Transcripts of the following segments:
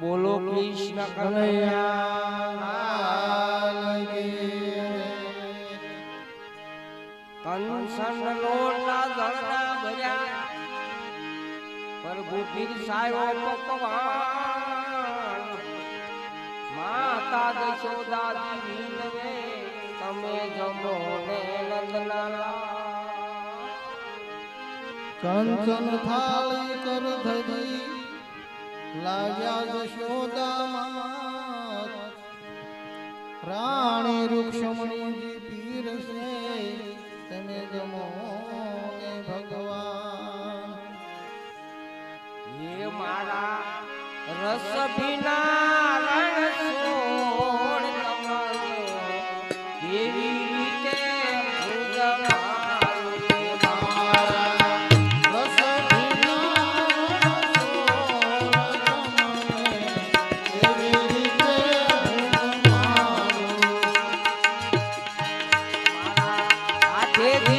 બોલો કૃષ્ણ કનૈયા પ્રભુ પીર સાયો પકવાન માતા દશોદા જીવીને તમે જમો ને નંદલાલા કંચન થાળી કર ધરી લાગ્યા જશોદા રાણી રૂક્ષમણી પીર છે તમે જમો એ ભગવાન. એ મારા રસ ભીના কে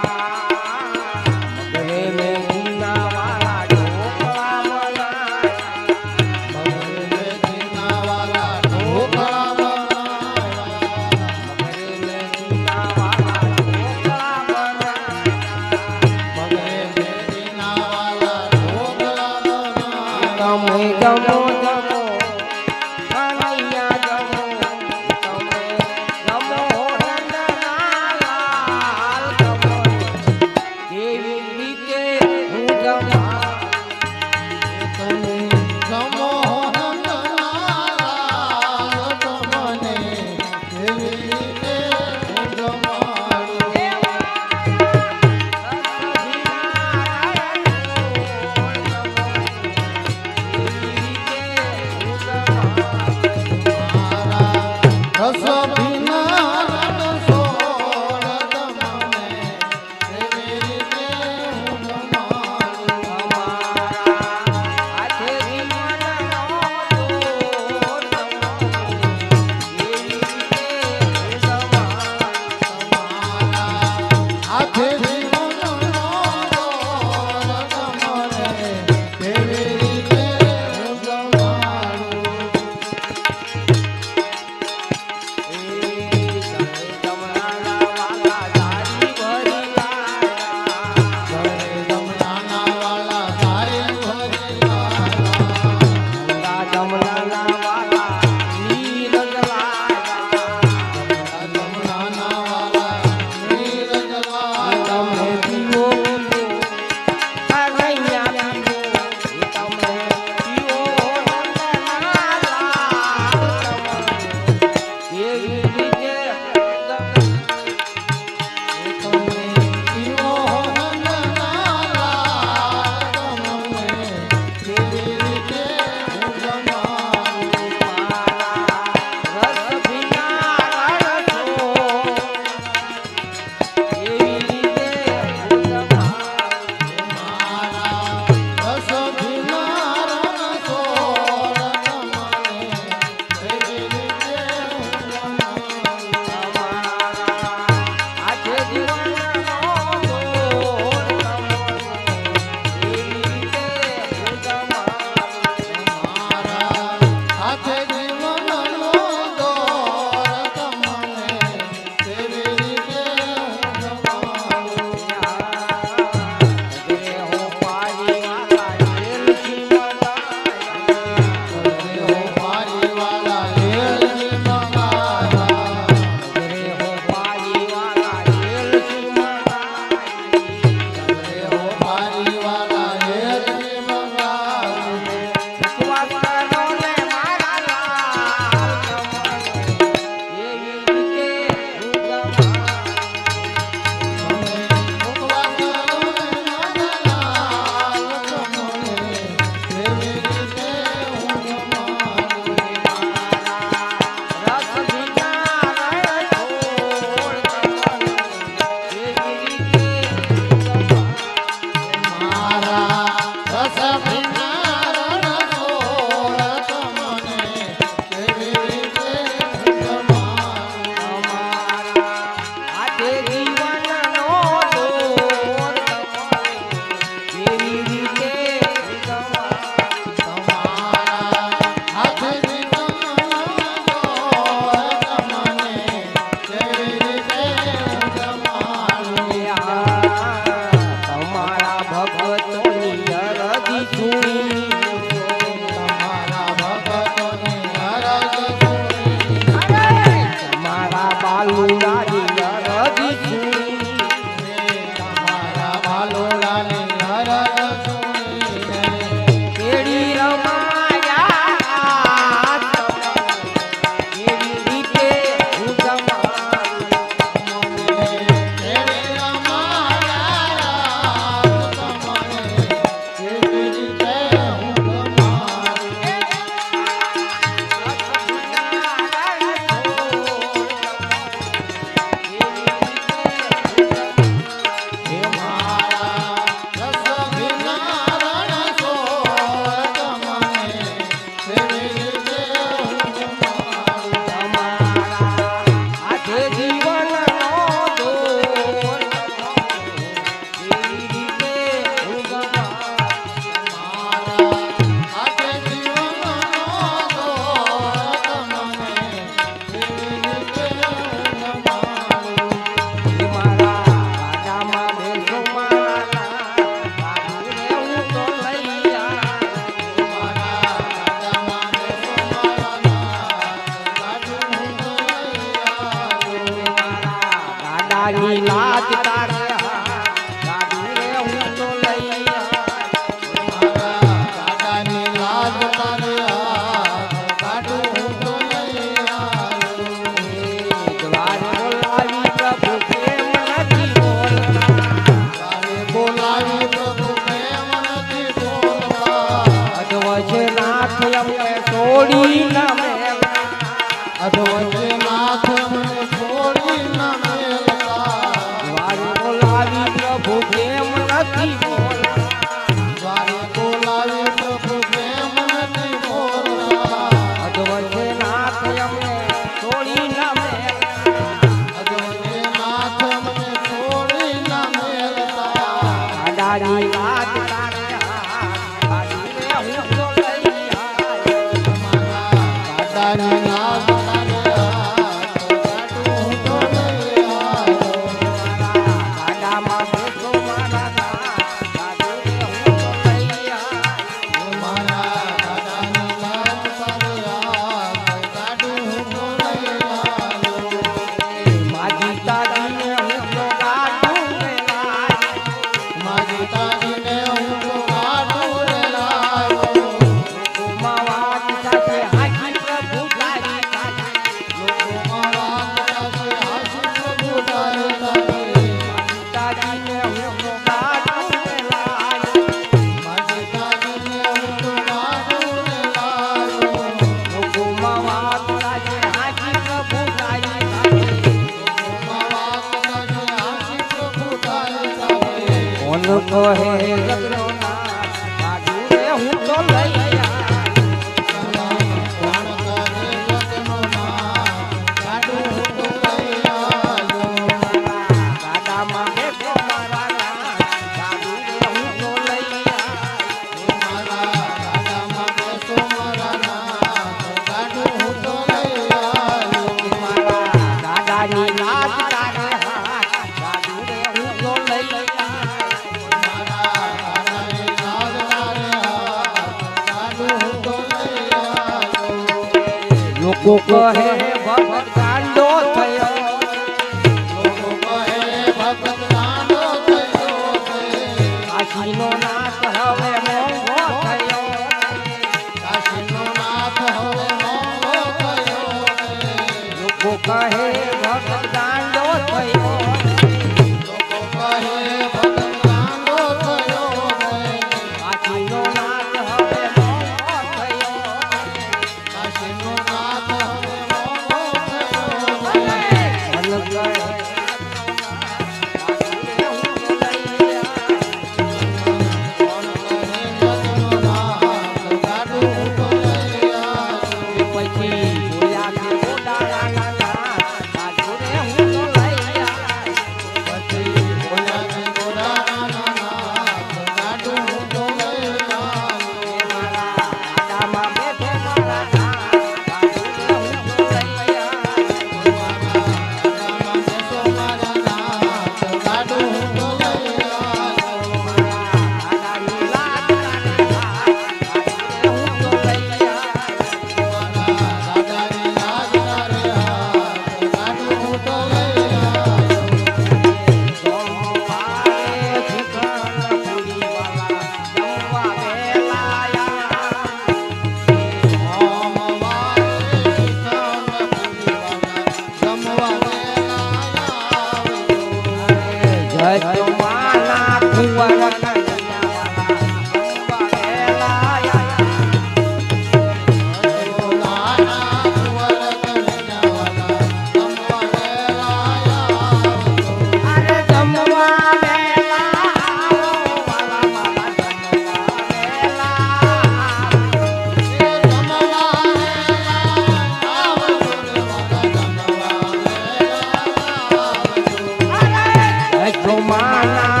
my romana.